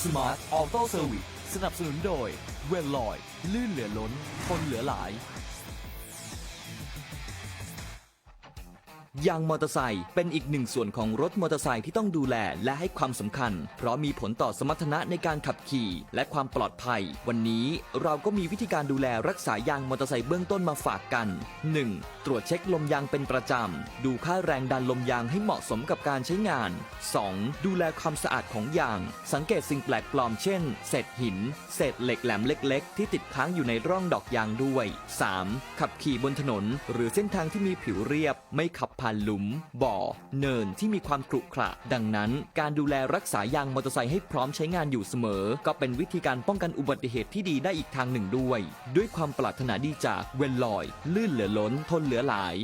Smart Auto Service สนับสนุนโดยเวลลอย ลื่นเหลือล้นทนเหลือหลาย ยางมอเตอร์ไซค์เป็นอีกหนึ่งส่วนของรถมอเตอร์ไซค์ที่ต้องดูแลและให้ความสำคัญ เพราะมีผลต่อสมรรถนะในการขับขี่ และความปลอดภัย วันนี้เราก็มีวิธีการดูแลรักษายางมอเตอร์ไซค์เบื้องต้นมาฝากกัน 1. ตรวจเช็คลมยางเป็นประจำ ดูค่าแรงดันลมยางให้เหมาะสมกับการใช้งาน 2. ดูแลความสะอาดของยาง สังเกตสิ่งแปลกปลอมเช่น เศษหิน เศษเหล็กแหลมเล็ก ๆ ที่ติดค้างอยู่ในร่องดอกยางด้วย 3. ขับขี่บนถนน หรือเส้นทางที่มีผิวเรียบ ไม่ขับผ่านหลุม บ่อ เนินที่มีความขรุขระ ดังนั้น การดูแลรักษายางมอเตอร์ไซค์ให้พร้อมใช้งานอยู่เสมอ ก็เป็นวิธีการป้องกันอุบัติเหตุที่ดีได้อีกทางหนึ่งด้วย ด้วยความปรารถนาดีจากเวนลอย ลื่นเหลือล้น ทนเหลือหลาย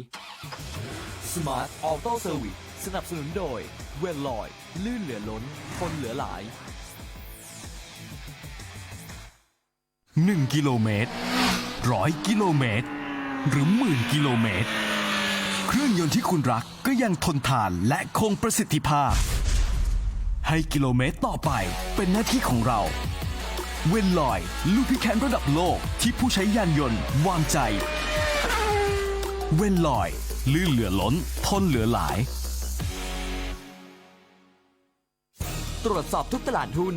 Smart Auto Service สนับสนุนโดยเวนลอย ลื่นเหลือล้น ทนเหลือหลาย 1 กิโลเมตรร้อยกิโลเมตร หรือหมื่นกิโลเมตร เครื่องยนต์ที่คุณรักก็ยังทนทานและคงประสิทธิภาพ ให้กิโลเมตรต่อไปเป็นหน้าที่ของเรา เวนลอยลูพิแคนระดับโลกที่ผู้ใช้ยานยนต์วางใจ เวนลอย ลื่นเหลือล้น ทนเหลือหลาย ตรวจสอบทุกตลาดหุ้น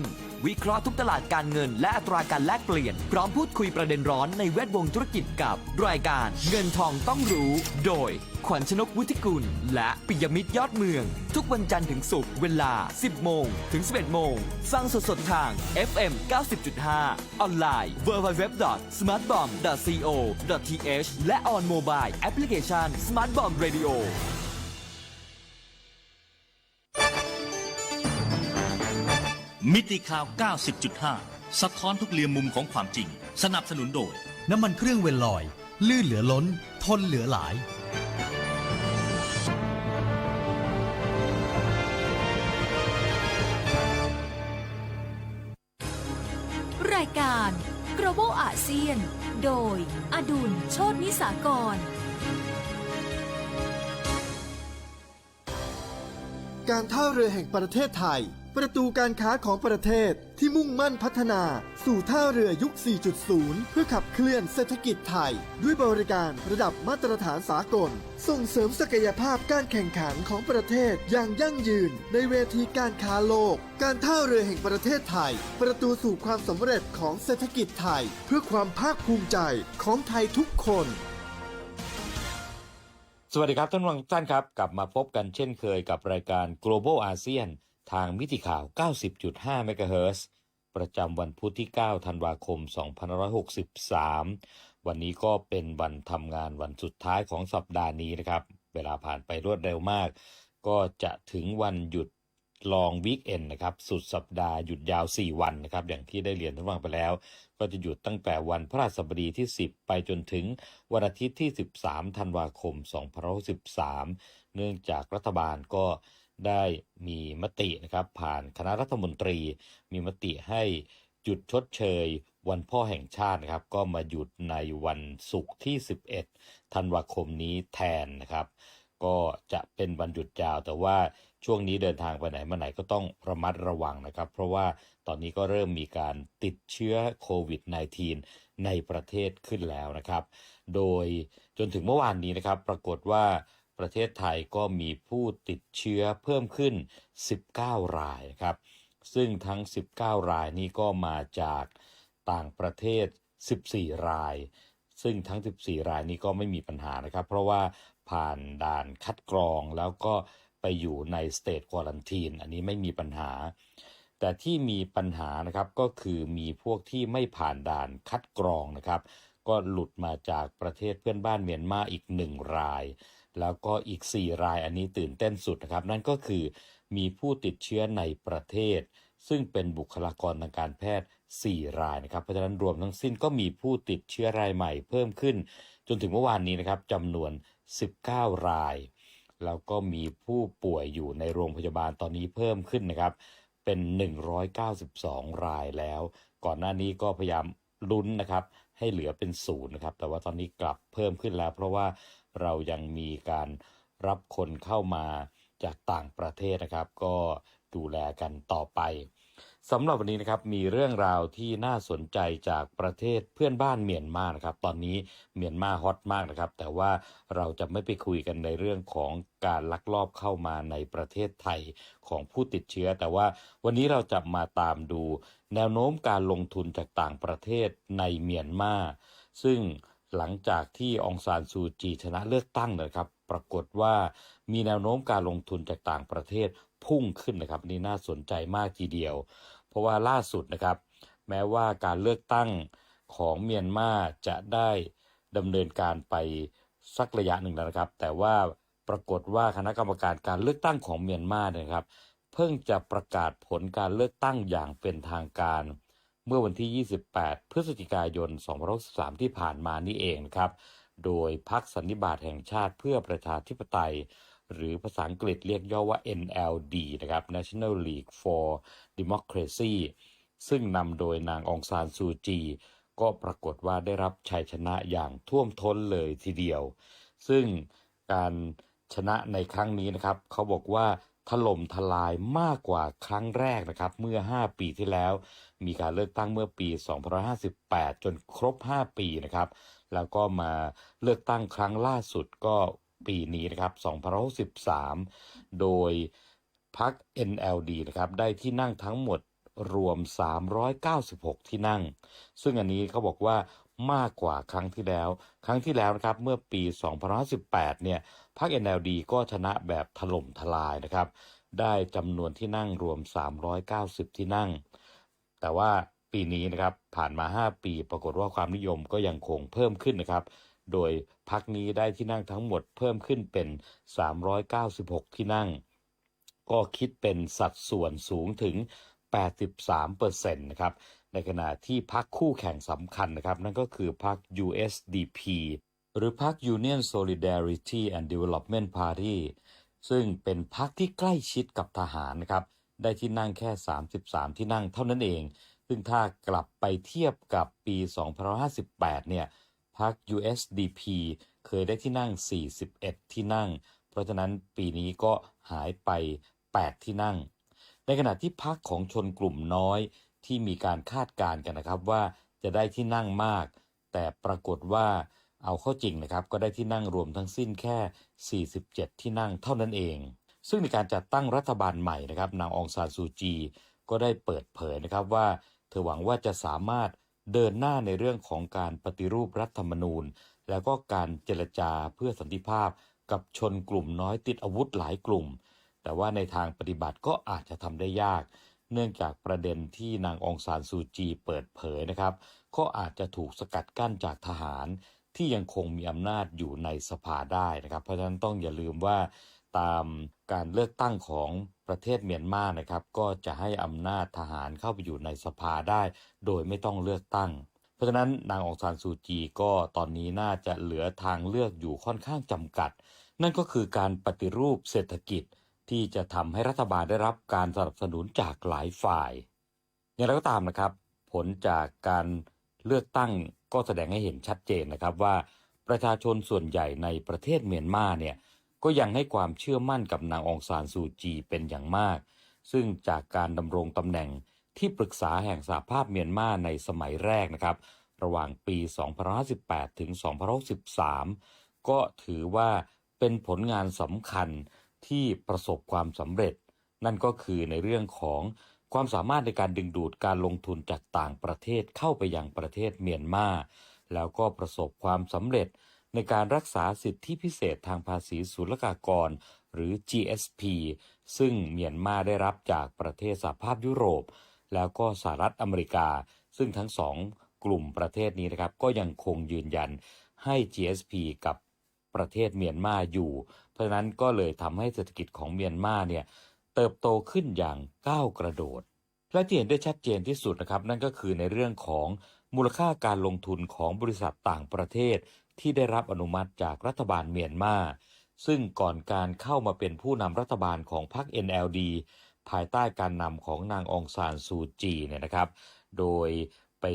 วิเคราะห์ทุกตลาดการเงิน และอัตราการแลกเปลี่ยน พร้อมพูดคุยประเด็นร้อนในแวดวงธุรกิจกับ รายการเงินทองต้องรู้ โดย ขวัญชนกวุฒิกุล และปิยมิตรยอดเมือง ทุกวันจันทร์ถึงศุกร์เวลา 10 โมง ถึง 11 โมงฟังสดๆทาง FM 90.5 ออนไลน์ www.smartbomb.co.th และ on mobile application Smart Bomb Radio มิติข่าว 90.5 สะท้อนทุกเรียมมุมของความจริง สนับสนุนโดย น้ำมันเครื่องเวลลอย ลื่นเหลือล้น ทนเหลือหลาย รายการ Global ASEAN โดย อดุลโชตนิสากร การท่าเรือแห่งประเทศไทย ประตูการค้าของประเทศที่มุ่งมั่นพัฒนาสู่ท่าเรือยุค 4.0 เพื่อขับเคลื่อนเศรษฐกิจไทย ด้วยบริการระดับมาตรฐานสากล ส่งเสริมศักยภาพการแข่งขันของประเทศอย่างยั่งยืน ในเวทีการค้าโลก การท่าเรือแห่งประเทศไทย ประตูสู่ความสำเร็จของเศรษฐกิจไทย เพื่อความภาคภูมิใจของไทยทุกคนสวัสดีครับท่านผู้ฟังท่านครับ กลับมาพบกันเช่นเคยกับรายการ Global ASEAN ทางมิติข่าว 90.5 เมกะเฮิรตซ์ประจำวันพุธที่ 9 ธันวาคม 2563 วันนี้ก็เป็นวันทำงานวันสุดท้ายของสัปดาห์นี้นะครับ เวลาผ่านไปรวดเร็วมาก ก็จะถึงวันหยุดลองวีคเอนนะครับ สุดสัปดาห์หยุดยาว 4 วันนะครับ อย่างที่ได้เรียนท่านฟังไปแล้ว ก็จะหยุดตั้งแต่วันพระราชบดีที่ 10 ไปจนถึงวันอาทิตย์ที่ 13 ธันวาคม 2563 เนื่องจากรัฐบาลก็ ได้มีมตินะครับ ผ่านคณะรัฐมนตรี มีมติให้หยุดชดเชย วันพ่อแห่งชาตินะครับ ก็มาหยุดในวันศุกร์ที่ 11 ธันวาคมนี้แทนนะครับ ก็จะเป็นวันหยุดยาวแต่ว่าช่วงนี้เดินทางไปไหนมาไหนก็ต้องระมัดระวังนะครับ เพราะว่าตอนนี้ก็เริ่มมีการติดเชื้อโควิด -19 ในประเทศขึ้นแล้วนะครับ โดยจนถึงเมื่อวานนี้นะครับ ปรากฏว่า ประเทศไทยก็มีผู้ติดเชื้อเพิ่มขึ้น 19 รายครับ ซึ่งทั้ง 19 รายนี้ก็มาจากต่างประเทศ 14 ราย ซึ่งทั้ง 14 รายนี้ก็ไม่มีปัญหานะครับ เพราะว่าผ่านด่านคัดกรองแล้วก็ไปอยู่ในสเต e ควอลันทีนอันนี้ไม่มีปัญหา แต่ที่มีปัญหานะครับก็คือมีพวกที่ไม่ผ่านด่านคัดกรองนะครับ ก็หลุดมาจากประเทศเพื่อนบ้านเมียนมาอีกหนึ่งราย แล้วก็อีก 4 รายอันนี้ตื่นเต้นสุดนะครับ นั่นก็คือมีผู้ติดเชื้อในประเทศ ซึ่งเป็นบุคลากรทางการแพทย์ 4 รายนะครับ เพราะฉะนั้นรวมทั้งสิ้นก็มีผู้ติดเชื้อรายใหม่เพิ่มขึ้น จนถึงเมื่อวานนี้นะครับจำนวน 19 ราย แล้วก็มีผู้ป่วยอยู่ในโรงพยาบาลตอนนี้เพิ่มขึ้นนะครับ เป็น 192 รายแล้ว ก่อนหน้านี้ก็พยายามลุ้นนะครับให้เหลือเป็นศูนย์นะครับ แต่ว่าตอนนี้กลับเพิ่มขึ้นแล้ว เพราะว่า เรายังมีการรับคนเข้ามาจากต่างประเทศนะครับ ก็ดูแลกันต่อไปสำหรับวันนี้นะครับมีเรื่องราวที่น่าสนใจจากประเทศเพื่อนบ้านเมียนมานะครับ ตอนนี้เมียนมาฮอตมากนะครับ แต่ว่าเราจะไม่ไปคุยกันในเรื่องของการลักลอบเข้ามาในประเทศไทยของผู้ติดเชื้อ แต่ว่าวันนี้เราจะมาตามดู แนวโน้มการลงทุนจากต่างประเทศในเมียนมาซึ่ง หลังจากที่องซานซูจีชนะเลือกตั้งนะครับ ปรากฏว่ามีแนวโน้มการลงทุนจากต่างประเทศพุ่งขึ้นนะครับนี่น่าสนใจมากทีเดียว เพราะว่าล่าสุดนะครับ แม้ว่าการเลือกตั้งของเมียนมาจะได้ดำเนินการไปสักระยะหนึ่งแล้วนะครับ แต่ว่าปรากฏว่าคณะกรรมการการเลือกตั้งของเมียนมาเนี่ยนะครับ เพิ่งจะประกาศผลการเลือกตั้งอย่างเป็นทางการ เมื่อวันที่ 28 พฤศจิกายน 2563 ที่ผ่านมานี่เองนะครับ โดยพรรคสันนิบาตแห่งชาติเพื่อประชาธิปไตย หรือภาษาอังกฤษเรียกย่อว่า NLD นะครับ National League for Democracy ซึ่งนำโดยนางองซานซูจี ก็ปรากฏว่าได้รับชัยชนะอย่างท่วมท้นเลยทีเดียว ซึ่งการชนะในครั้งนี้นะครับ เขาบอกว่าถล่มทลายมากกว่าครั้งแรกนะครับ เมื่อ 5 ปีที่แล้ว มีการเลือกตั้งเมื่อปี 2558 จนครบ 5 ปีนะครับ แล้วก็มาเลือกตั้งครั้งล่าสุดก็ปีนี้นะครับ2063 โดยพรรค NLD นะครับได้ที่นั่งทั้งหมดรวม 396 ที่นั่ง ซึ่งอันนี้เขาบอกว่ามากกว่าครั้งที่แล้ว ครั้งที่แล้วนะครับเมื่อปี 2018 เนี่ยพรรค NLD ก็ชนะแบบถล่มทลายนะครับ ได้จำนวนที่นั่งรวม 390 ที่นั่ง แต่ว่าปีนี้นะครับผ่านมา 5 ปีปรากฏว่าความนิยมก็ยังคงเพิ่มขึ้นนะครับ โดยพักนี้ได้ที่นั่งทั้งหมดเพิ่มขึ้นเป็น 396 ที่นั่ง ก็คิดเป็นสัดส่วนสูงถึง 83%นะครับ ในขณะที่พักคู่แข่งสำคัญนะครับ นั่นก็คือพัก USDP หรือพัก Union Solidarity and Development Party ซึ่งเป็นพักที่ใกล้ชิดกับทหารนะครับ ได้ที่นั่งแค่ 33 ที่นั่งเท่านั้นเอง ซึ่งถ้ากลับไปเทียบกับปี2558 เนี่ยพรรค USDP เคยได้ที่นั่ง 41 ที่นั่ง เพราะฉะนั้นปีนี้ก็หายไป 8 ที่นั่ง ในขณะที่พรรคของชนกลุ่มน้อยที่มีการคาดการณ์กันนะครับว่าจะได้ที่นั่งมาก แต่ปรากฏว่าเอาเข้าจริงนะครับ ก็ได้ที่นั่งรวมทั้งสิ้นแค่ 47 ที่นั่งเท่านั้นเอง ซึ่งในการจัดตั้งรัฐบาลใหม่นะครับนางองซานซูจี ก็ได้เปิดเผยนะครับว่า เธอหวังว่าจะสามารถเดินหน้าในเรื่องของการปฏิรูปรัฐธรรมนูญ แล้วก็การเจรจาเพื่อสันติภาพ กับชนกลุ่มน้อยติดอาวุธหลายกลุ่ม แต่ว่าในทางปฏิบัติก็อาจจะทำได้ยาก เนื่องจากประเด็นที่นางองซานซูจีเปิดเผยนะครับ ก็อาจจะถูกสกัดกั้นจากทหารที่ยังคงมีอำนาจอยู่ในสภาได้นะครับ เพราะฉะนั้นต้องอย่าลืมว่าตาม การเลือกตั้งของประเทศเมียนมานะครับ ก็จะให้อำนาจทหารเข้าไปอยู่ในสภาได้ โดยไม่ต้องเลือกตั้ง เพราะฉะนั้นนางองซานซูจีก็ตอนนี้น่าจะเหลือทางเลือกอยู่ค่อนข้างจำกัด นั่นก็คือการปฏิรูปเศรษฐกิจที่จะทำให้รัฐบาลได้รับการสนับสนุนจากหลายฝ่าย อย่างไรก็ตามนะครับ ผลจากการเลือกตั้งก็แสดงให้เห็นชัดเจนนะครับว่าประชาชนส่วนใหญ่ในประเทศเมียนมาเนี่ย ก็ยังให้ความเชื่อมั่นกับนางองซานซูจีเป็นอย่างมาก ซึ่งจากการดำรงตำแหน่งที่ปรึกษาแห่งสหภาพเมียนมาในสมัยแรกนะครับ ระหว่างปี2518 ถึง2563ก็ถือว่าเป็นผลงานสำคัญที่ประสบความสำเร็จ นั่นก็คือในเรื่องของความสามารถในการดึงดูดการลงทุนจากต่างประเทศเข้าไปยังประเทศเมียนมา แล้วก็ประสบความสำเร็จ ในการรักษาสิทธิพิเศษทางภาษีศุลกากร หรือ GSP ซึ่งเมียนมาได้รับจากประเทศสหภาพยุโรป แล้วก็สหรัฐอเมริกา ซึ่งทั้งสองกลุ่มประเทศนี้นะครับ ก็ยังคงยืนยันให้ GSP กับประเทศเมียนมาอยู่ เพราะฉะนั้นก็เลยทำให้เศรษฐกิจของเมียนมาเนี่ยเติบโตขึ้นอย่างก้าวกระโดด และที่เห็นได้ชัดเจนที่สุดนะครับ นั่นก็คือในเรื่องของมูลค่าการลงทุนของบริษัทต่างประเทศ ที่ได้รับอนุมัติจากรัฐบาลเมียนมา ซึ่งก่อนการเข้ามาเป็นผู้นำรัฐบาลของพรรค NLD ภายใต้การนำของนางองซานซูจีเนี่ยนะครับ โดยไป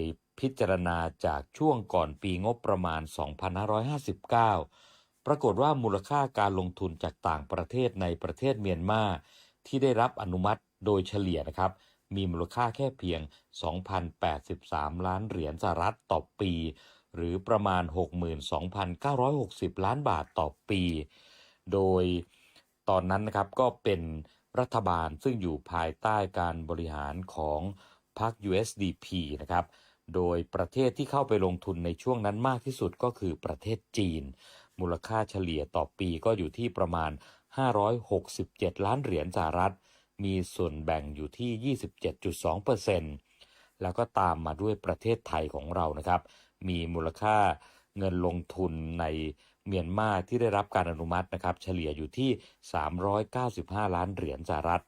พิจารณาจากช่วงก่อนปีงบประมาณ 2559 ปรากฏว่ามูลค่าการลงทุนจากต่างประเทศในประเทศเมียนมา ที่ได้รับอนุมัติโดยเฉลี่ยนะครับ มีมูลค่าแค่เพียง 2,083 ล้านเหรียญสหรัฐต่อปี หรือประมาณ 62,960 ล้านบาทต่อปี โดยตอนนั้นนะครับก็เป็นรัฐบาลซึ่งอยู่ภายใต้การบริหารของพรรค USDP นะครับ โดยประเทศที่เข้าไปลงทุนในช่วงนั้นมากที่สุดก็คือประเทศจีน มูลค่าเฉลี่ยต่อปีก็อยู่ที่ประมาณ 567 ล้านเหรียญสหรัฐ มีส่วนแบ่งอยู่ที่ 27.2%แล้วก็ตามมาด้วยประเทศไทยของเรานะครับ มีมูลค่าเงินลงทุนในเมียนมาที่ได้รับการอนุมัตินะครับ เฉลี่ยอยู่ที่ 395 ล้านเหรียญสหรัฐ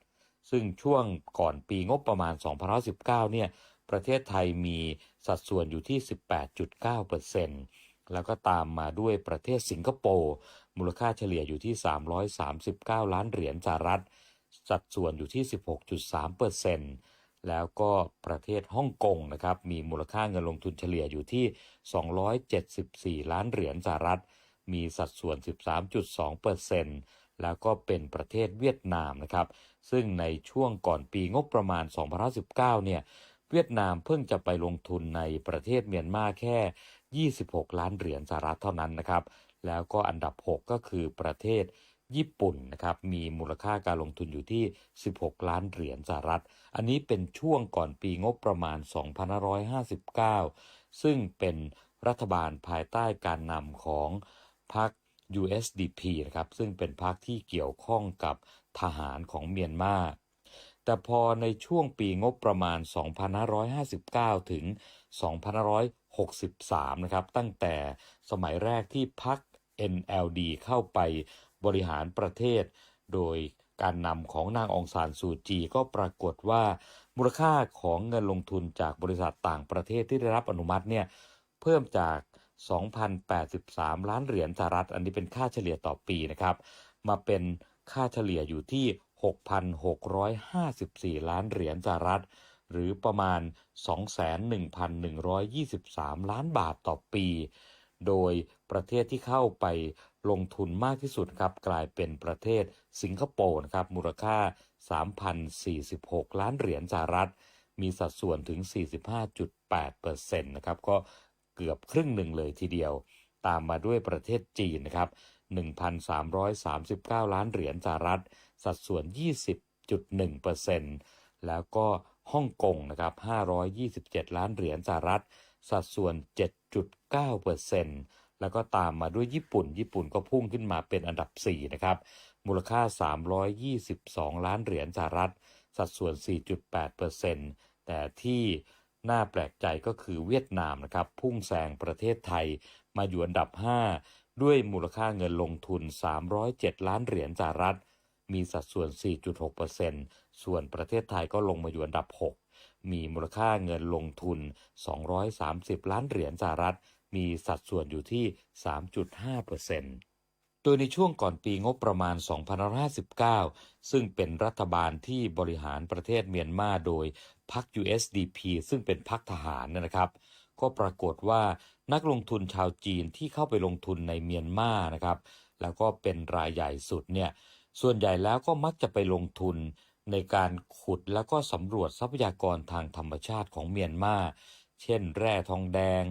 ซึ่งช่วงก่อนปีงบประมาณ 2019 เนี่ย ประเทศไทยมีสัดส่วนอยู่ที่ 18.9%แล้วก็ตามมาด้วยประเทศสิงคโปร์มูลค่าเฉลี่ยอยู่ที่ 339 ล้านเหรียญสหรัฐ สัดส่วนอยู่ที่ 16.3% แล้วก็ประเทศฮ่องกงนะครับมีมูลค่าเงินลงทุนเฉลี่ยอยู่ที่ 274 ล้านเหรียญสหรัฐ มีสัดส่วน 13.2%แล้วก็เป็นประเทศเวียดนามนะครับซึ่งในช่วงก่อนปีงบประมาณ 2019 เนี่ยเวียดนามเพิ่งจะไปลงทุนในประเทศเมียนมาแค่ 26 ล้านเหรียญสหรัฐเท่านั้นนะครับแล้วก็อันดับ 6 ก็คือประเทศ ญี่ปุ่นนะครับมีมูลค่าการลงทุนอยู่ที่ 16 ล้านเหรียญสหรัฐ อันนี้เป็นช่วงก่อนปีงบประมาณ 2559 ซึ่งเป็นรัฐบาลภายใต้การนำของพรรค USDP นะครับซึ่งเป็นพรรคที่เกี่ยวข้องกับทหารของเมียนมาแต่พอในช่วงปีงบประมาณ 2559 ถึง 2563 นะครับตั้งแต่สมัยแรกที่พรรค NLD เข้าไป บริหารประเทศ โดยการนำของนางองซานซูจีก็ปรากฏว่า มูลค่าของเงินลงทุนจากบริษัทต่างประเทศที่ได้รับอนุมัติเนี่ยเพิ่มจาก 2,083 ล้านเหรียญสหรัฐ อันนี้เป็นค่าเฉลี่ยต่อปีนะครับ มาเป็นค่าเฉลี่ยอยู่ที่ 6,654 ล้านเหรียญสหรัฐ หรือประมาณ 21,123 ล้านบาทต่อปี โดยประเทศที่เข้าไปลงทุนมากที่สุดครับกลายเป็นประเทศสิงคโปร์นะครับมูลค่า 3,046 ล้านเหรียญสหรัฐ มีสัดส่วนถึง 45.8%นะครับก็เกือบครึ่งหนึ่งเลยทีเดียว ตามมาด้วยประเทศจีนนะครับ 1,339 ล้านเหรียญสหรัฐ สัดส่วน 20.1%แล้วก็ฮ่องกงนะครับ 527 ล้านเหรียญสหรัฐ สัดส่วน 7.9%แล้วก็ตามมาด้วยญี่ปุ่น ญี่ปุ่นก็พุ่งขึ้นมาเป็นอันดับ 4 นะครับ มูลค่า 322 ล้านเหรียญสหรัฐ สัดส่วน 4.8%แต่ที่น่าแปลกใจก็คือเวียดนามนะครับ พุ่งแซงประเทศไทยมาอยู่อันดับ 5 ด้วยมูลค่าเงินลงทุน 307 ล้านเหรียญสหรัฐ มีสัดส่วน 4.6%ส่วนประเทศไทยก็ลงมาอยู่อันดับ 6 มีมูลค่าเงินลงทุน 230 ล้านเหรียญสหรัฐ มีสัดส่วนอยู่ที่ 3.5%โดยในช่วงก่อนปีงบประมาณ 2559 ซึ่งเป็นรัฐบาลที่บริหารประเทศเมียนมาโดยพรรค USDP ซึ่งเป็นพรรคทหารนะครับ ก็ปรากฏว่านักลงทุนชาวจีนที่เข้าไปลงทุนในเมียนมานะครับ แล้วก็เป็นรายใหญ่สุดเนี่ย ส่วนใหญ่แล้วก็มักจะไปลงทุน ในการขุดแล้วก็สำรวจทรัพยากรทางธรรมชาติของเมียนมา เช่น แร่ทองแดง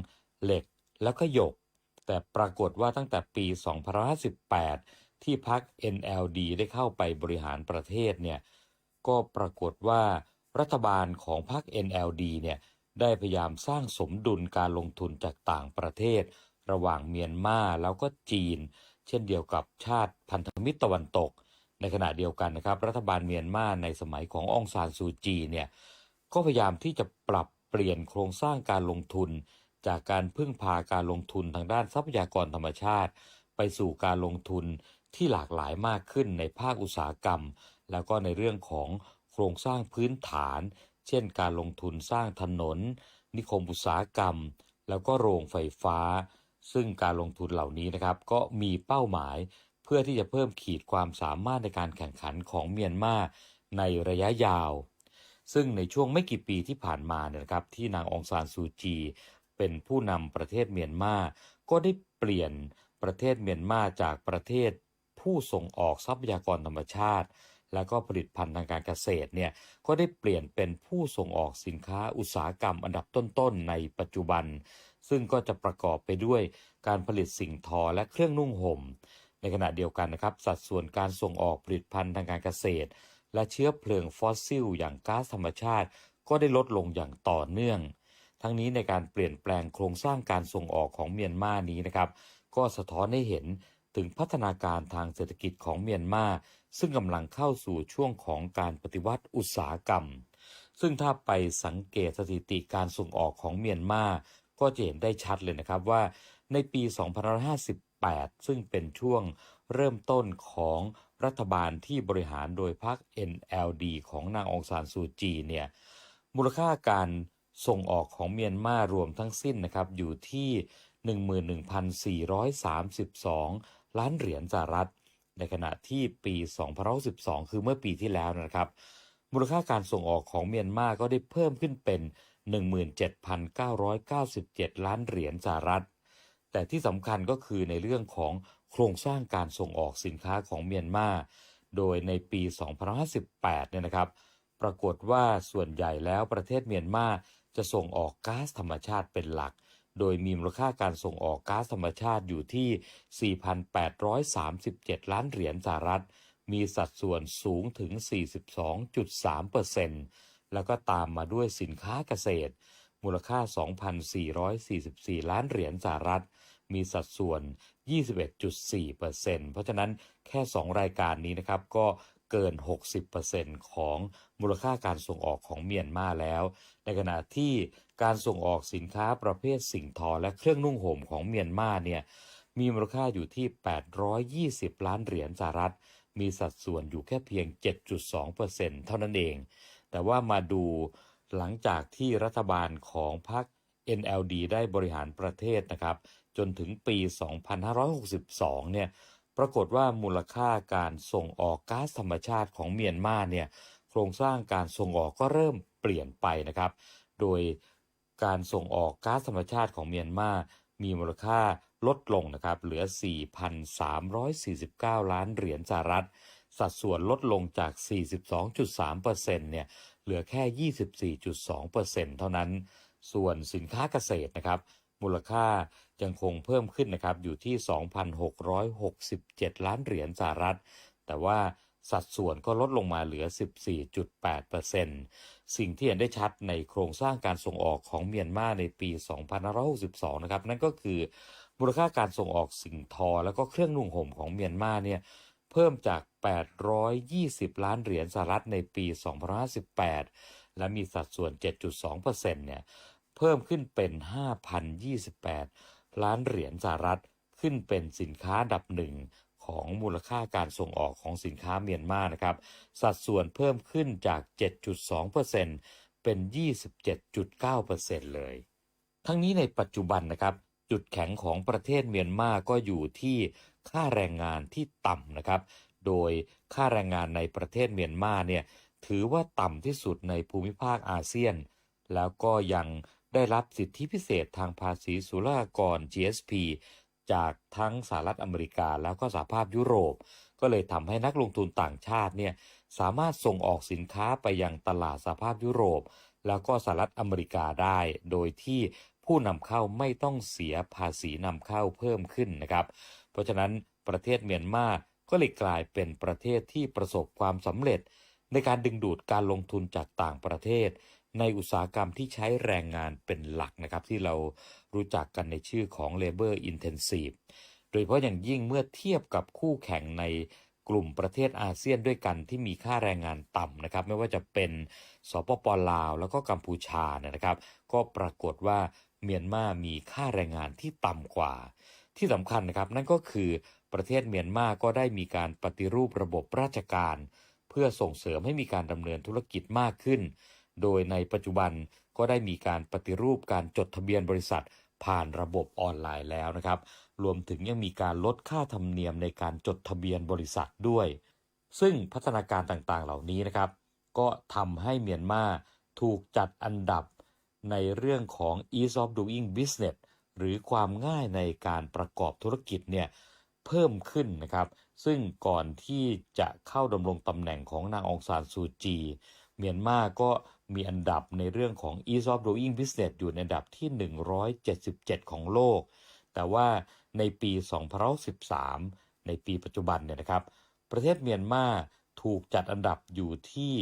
เหล็กแล้วก็หยก แต่ปรากฏว่าตั้งแต่ปี2018 ที่พรรค NLD ได้เข้าไปบริหารประเทศเนี่ยก็ปรากฏว่ารัฐบาลของพรรค NLD เนี่ยได้พยายามสร้างสมดุลการลงทุนจากต่างประเทศ ระหว่างเมียนมาแล้วก็จีน เช่นเดียวกับชาติพันธมิตรตะวันตก ในขณะเดียวกันนะครับรัฐบาลเมียนมาในสมัยขององซานซูจีเนี่ยก็พยายามที่จะปรับเปลี่ยนโครงสร้างการลงทุน จากการพึ่งพาการลงทุนทางด้านทรัพยากรธรรมชาติ ไปสู่การลงทุนที่หลากหลายมากขึ้นในภาคอุตสาหกรรม แล้วก็ในเรื่องของโครงสร้างพื้นฐาน เช่น การลงทุนสร้างถนน นิคมอุตสาหกรรม แล้วก็โรงไฟฟ้า ซึ่งการลงทุนเหล่านี้นะครับก็มีเป้าหมาย เพื่อที่จะเพิ่มขีดความสามารถในการแข่งขันของเมียนมาในระยะยาว ซึ่งในช่วงไม่กี่ปีที่ผ่านมาเนี่ยนะครับที่นางองซานซูจี เป็นผู้นำประเทศเมียนมาก็ได้เปลี่ยนประเทศเมียนมาจากประเทศผู้ส่งออกทรัพยากรธรรมชาติ แล้วก็ผลิตภัณฑ์ทางการเกษตรเนี่ยก็ได้เปลี่ยนเป็นผู้ส่งออกสินค้าอุตสาหกรรมอันดับต้นๆในปัจจุบัน ซึ่งก็จะประกอบไปด้วยการผลิตสิ่งทอและเครื่องนุ่งห่ม ในขณะเดียวกันนะครับสัดส่วนการส่งออกผลิตภัณฑ์ทางการเกษตร และเชื้อเพลิงฟอสซิล อย่างก๊าซธรรมชาติ ก็ได้ลดลงอย่างต่อเนื่อง ทั้งนี้ในการเปลี่ยนแปลงโครงสร้างการส่งออกของเมียนมานี้นะครับก็สะท้อนให้เห็นถึงพัฒนาการทางเศรษฐกิจของเมียนมาซึ่งกำลังเข้าสู่ช่วงของการปฏิวัติอุตสาหกรรม ซึ่งถ้าไปสังเกตสถิติการส่งออกของเมียนมาก็จะเห็นได้ชัดเลยนะครับว่าในปี 8 ซึ่งเป็นช่วงเริ่มต้นของรัฐบาลที่บริหารโดยพรรค NLD ของนางองซานซูจีเนี่ยมูลค่าการส่งออกของเมียนมารวมทั้งสิ้นนะครับอยู่ที่ 11,432 ล้านเหรียญสหรัฐ ในขณะที่ปี2012 คือเมื่อปีที่แล้วนะครับ มูลค่าการส่งออกของเมียนมาก็ได้เพิ่มขึ้นเป็น 17,997 ล้านเหรียญสหรัฐ แต่ที่สำคัญก็คือในเรื่องของโครงสร้างการส่งออกสินค้าของเมียนมา โดยในปี 2018 เนี่ยนะครับ ปรากฏว่าส่วนใหญ่แล้วประเทศเมียนมาจะส่งออกก๊าซธรรมชาติเป็นหลัก โดยมีมูลค่าการส่งออกก๊าซธรรมชาติอยู่ที่ 4,837 ล้านเหรียญสหรัฐ มีสัดส่วนสูงถึง 42.3%แล้วก็ตามมาด้วยสินค้าเกษตร มูลค่า 2,444 ล้านเหรียญสหรัฐ มีสัดส่วน 21.4%เพราะฉะนั้นแค่ 2 รายการนี้นะครับก็เกิน 60%ของมูลค่าการส่งออกของเมียนมาแล้ว ในขณะที่การส่งออกสินค้าประเภทสิ่งทอและเครื่องนุ่งห่มของเมียนมาเนี่ยมีมูลค่าอยู่ที่ 820 ล้านเหรียญสหรัฐ มีสัดส่วนอยู่แค่เพียง 7.2%เท่านั้นเอง แต่ว่ามาดูหลังจากที่รัฐบาลของพรรค NLD ได้บริหารประเทศนะครับ จนถึงปี 2562 เนี่ย ปรากฏว่ามูลค่าการส่งออกก๊าซธรรมชาติของเมียนมาเนี่ย โครงสร้างการส่งออกก็เริ่มเปลี่ยนไปนะครับ โดยการส่งออกก๊าซธรรมชาติของเมียนมามีมูลค่าลดลงนะครับ เหลือ 4,349 ล้านเหรียญสหรัฐ สัดส่วนลดลงจาก 42.3%เนี่ย เหลือแค่ 24.2%เท่านั้น ส่วนสินค้าเกษตรนะครับ มูลค่ายังคงเพิ่มขึ้นนะครับอยู่ที่ 2,667 ล้านเหรียญสหรัฐ แต่ว่าสัดส่วนก็ลดลงมาเหลือ 14.8%สิ่งที่เห็นได้ชัดในโครงสร้างการส่งออกของเมียนมาในปี 2562 นะครับ นั่นก็คือมูลค่าการส่งออกสิ่งทอ แล้วก็เครื่องนุ่งห่มของเมียนมาเนี่ยเพิ่มจาก 820 ล้านเหรียญสหรัฐในปี 2518และมีสัดส่วน 7.2%เนี่ย เพิ่มขึ้นเป็น 5,028 ล้านเหรียญสหรัฐ ขึ้นเป็นสินค้าดับหนึ่งของมูลค่าการส่งออกของสินค้าเมียนมานะครับ สัดส่วนเพิ่มขึ้นจาก 7.2%เป็น 27.9%เลย ทั้งนี้ในปัจจุบันนะครับ จุดแข็งของประเทศเมียนมาก็อยู่ที่ค่าแรงงานที่ต่ำนะครับ โดยค่าแรงงานในประเทศเมียนมาเนี่ยถือว่าต่ำที่สุดในภูมิภาคอาเซียน แล้วก็ยัง ได้รับสิทธิพิเศษทางภาษีศุลกากร GSP จากทั้งสหรัฐอเมริกาแล้วก็สหภาพยุโรป ก็เลยทำให้นักลงทุนต่างชาติเนี่ยสามารถส่งออกสินค้าไปยังตลาดสหภาพยุโรป แล้วก็สหรัฐอเมริกาได้ โดยที่ผู้นำเข้าไม่ต้องเสียภาษีนำเข้าเพิ่มขึ้นนะครับ เพราะฉะนั้นประเทศเมียนมาก็เลยกลายเป็นประเทศที่ประสบความสำเร็จ ในการดึงดูดการลงทุนจากต่างประเทศ ในอุตสาหกรรมที่ใช้แรงงานเป็นหลักนะครับ ที่เรารู้จักกันในชื่อของ labor intensive โดยเฉพาะอย่างยิ่งเมื่อเทียบกับคู่แข่งในกลุ่มประเทศอาเซียนด้วยกันที่มีค่าแรงงานต่ำนะครับ ไม่ว่าจะเป็นสปปลาว แล้วก็กัมพูชาเนี่ยนะครับ ก็ปรากฏว่าเมียนมามีค่าแรงงานที่ต่ำกว่า ที่สำคัญนะครับ นั่นก็คือประเทศเมียนมาก็ได้มีการปฏิรูประบบราชการ เพื่อส่งเสริมให้มีการดำเนินธุรกิจมากขึ้น โดยในปัจจุบันก็ได้มีการปฏิรูปการจดทะเบียนบริษัทผ่านระบบออนไลน์แล้วนะครับ รวมถึงยังมีการลดค่าธรรมเนียมในการจดทะเบียนบริษัทด้วย ซึ่งพัฒนาการต่างๆเหล่านี้นะครับ ก็ทำให้เมียนมาถูกจัดอันดับในเรื่องของ ease of doing business หรือความง่ายในการประกอบธุรกิจเนี่ยเพิ่มขึ้นนะครับ ซึ่งก่อนที่จะเข้าดำรงตำแหน่งของนางองซานซูจี เมียนมาก็ มีอันดับในเรื่องของ Ease of Doing Business อยู่ในอันดับที่ 177 ของโลก แต่ว่าในปี 2013 ในปีปัจจุบันเนี่ยนะครับ ประเทศเมียนมาถูกจัดอันดับอยู่ที่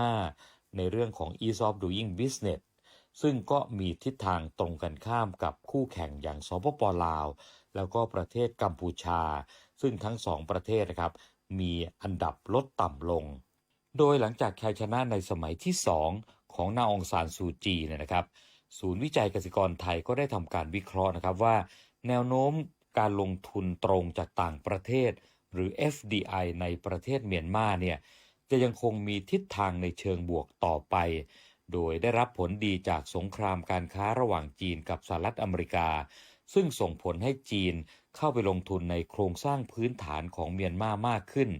165 ในเรื่องของ Ease of Doing Business ซึ่งก็มีทิศทางตรงกันข้ามกับคู่แข่งอย่างสปปลาว แล้วก็ประเทศกัมพูชา ซึ่งทั้งสองประเทศนะครับ มีอันดับลดต่ำลง โดยหลังจากชัยชนะในสมัยที่ 2 ของนาองซานซูจีเนี่ยนะครับ ศูนย์วิจัยเกสิกรไทยก็ได้ทำการวิเคราะห์นะครับว่า แนวโน้มการลงทุนตรงจากต่างประเทศ หรือ FDI ในประเทศเมียนมาเนี่ยจะยังคงมีทิศทางในเชิงบวกต่อไป โดยได้รับผลดีจากสงครามการค้าระหว่างจีนกับสหรัฐอเมริกา ซึ่งส่งผลให้จีนเข้าไปลงทุนในโครงสร้างพื้นฐานของเมียนมามากขึ้น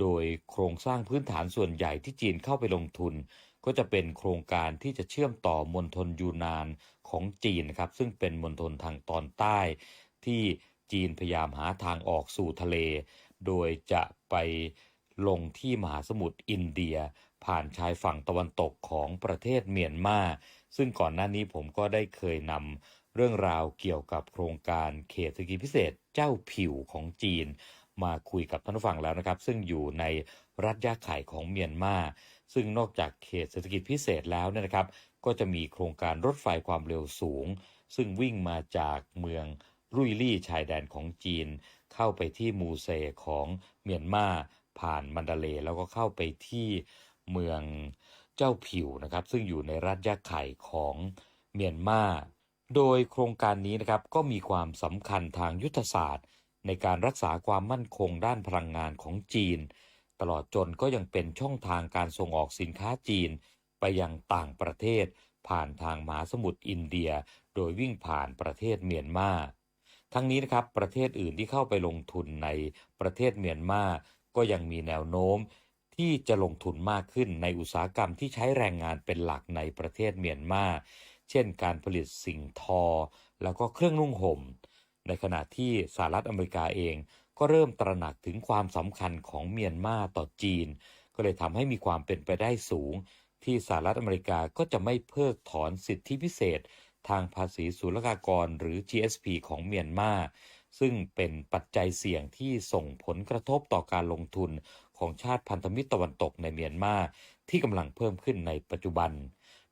โดยโครงสร้างพื้นฐานส่วนใหญ่ที่จีนเข้าไปลงทุน ก็จะเป็นโครงการที่จะเชื่อมต่อมณฑลยูนานของจีนนะครับ ซึ่งเป็นมณฑลทางตอนใต้ ที่จีนพยายามหาทางออกสู่ทะเล โดยจะไปลงที่มหาสมุทรอินเดีย ผ่านชายฝั่งตะวันตกของประเทศเมียนมา ซึ่งก่อนหน้านี้ผมก็ได้เคยนำเรื่องราวเกี่ยวกับโครงการเขตเศรษฐกิจพิเศษเจ้าผิวของจีน มาคุยกับท่านผู้ฟังแล้วนะครับ ซึ่งอยู่ในรัฐยะไข่ของเมียนมาซึ่งนอกจากเขตเศรษฐกิจพิเศษแล้วเนี่ยนะครับ ก็จะมีโครงการรถไฟความเร็วสูง ซึ่งวิ่งมาจากเมืองรุยลี่ชายแดนของจีน เข้าไปที่มูเซของเมียนมาผ่านมันดาเลแล้วก็เข้าไปที่เมืองเจ้าผิวนะครับ ซึ่งอยู่ในรัฐยะไข่ของเมียนมาโดยโครงการนี้นะครับก็มีความสำคัญทางยุทธศาสตร์ ในการรักษาความมั่นคงด้านพลังงานของจีน ตลอดจนก็ยังเป็นช่องทางการส่งออกสินค้าจีน ไปยังต่างประเทศ ผ่านทางมหาสมุทรอินเดีย โดยวิ่งผ่านประเทศเมียนมาทั้งนี้นะครับประเทศอื่นที่เข้าไปลงทุนในประเทศเมียนมาก็ยังมีแนวโน้ม ที่จะลงทุนมากขึ้นในอุตสาหกรรมที่ใช้แรงงานเป็นหลักในประเทศเมียนมา เช่นการผลิตสิ่งทอ แล้วก็เครื่องนุ่งห่ม ในขณะที่สหรัฐอเมริกาเองก็เริ่มตระหนักถึงความสำคัญของเมียนมาต่อจีน ก็เลยทำให้มีความเป็นไปได้สูง ที่สหรัฐอเมริกาก็จะไม่เพิกถอนสิทธิพิเศษ ทางภาษีศุลกากรหรือ GSP ของเมียนมาซึ่งเป็นปัจจัยเสี่ยงที่ส่งผลกระทบต่อการลงทุนของชาติพันธมิตรตะวันตกในเมียนมาที่กำลังเพิ่มขึ้นในปัจจุบัน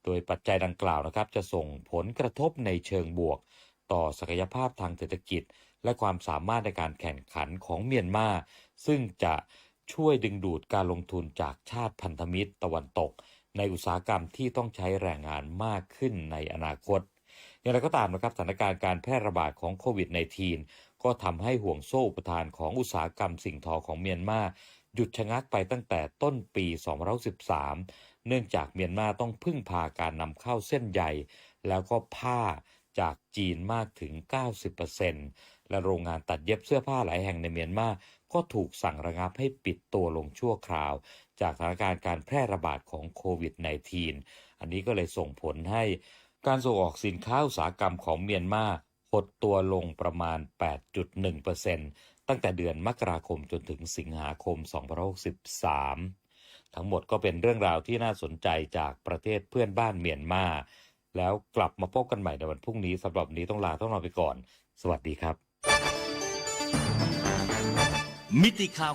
โดยปัจจัยดังกล่าวนะครับจะส่งผลกระทบในเชิงบวก ต่อศักยภาพทางเศรษฐกิจ และความสามารถในการแข่งขันของเมียนมา ซึ่งจะช่วยดึงดูดการลงทุนจากชาติพันธมิตรตะวันตก ในอุตสาหกรรมที่ต้องใช้แรงงานมากขึ้นในอนาคต อย่างไรก็ตามนะครับสถานการณ์การแพร่ระบาดของโควิด -19 ก็ทำให้ห่วงโซ่อุปทานของอุตสาหกรรมสิ่งทอของเมียนมาหยุดชะงักไปตั้งแต่ต้นปี2013 เนื่องจากเมียนมาต้องพึ่งพาการนำเข้าเส้นใยแล้วก็ผ้า จากจีนมากถึง 90%และโรงงานตัดเย็บเสื้อผ้าหลายแห่งในเมียนมา ก็ถูกสั่งระงับให้ปิดตัวลงชั่วคราว จากสถานการณ์การแพร่ระบาดของโควิด -19 อันนี้ก็เลยส่งผลให้การส่งออกสินค้าอุตสาหกรรมของเมียนมาหดตัวลงประมาณ 8.1%ตั้งแต่เดือนมกราคมจนถึงสิงหาคม2063 ทั้งหมดก็เป็นเรื่องราวที่น่าสนใจจากประเทศเพื่อนบ้านเมียนมา แล้วกลับมาพบกันใหม่ในวันพรุ่งนี้สำหรับนี้ต้องลาต้องนอนไปก่อน สวัสดีครับ มิติข่าว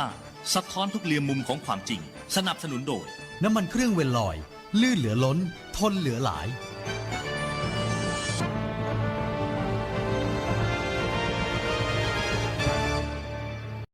90.5 สะท้อนทุกเรียมมุมของความจริง สนับสนุนโดย น้ำมันเครื่องเวลลอย ลื่นเหลือล้น ทนเหลือหลาย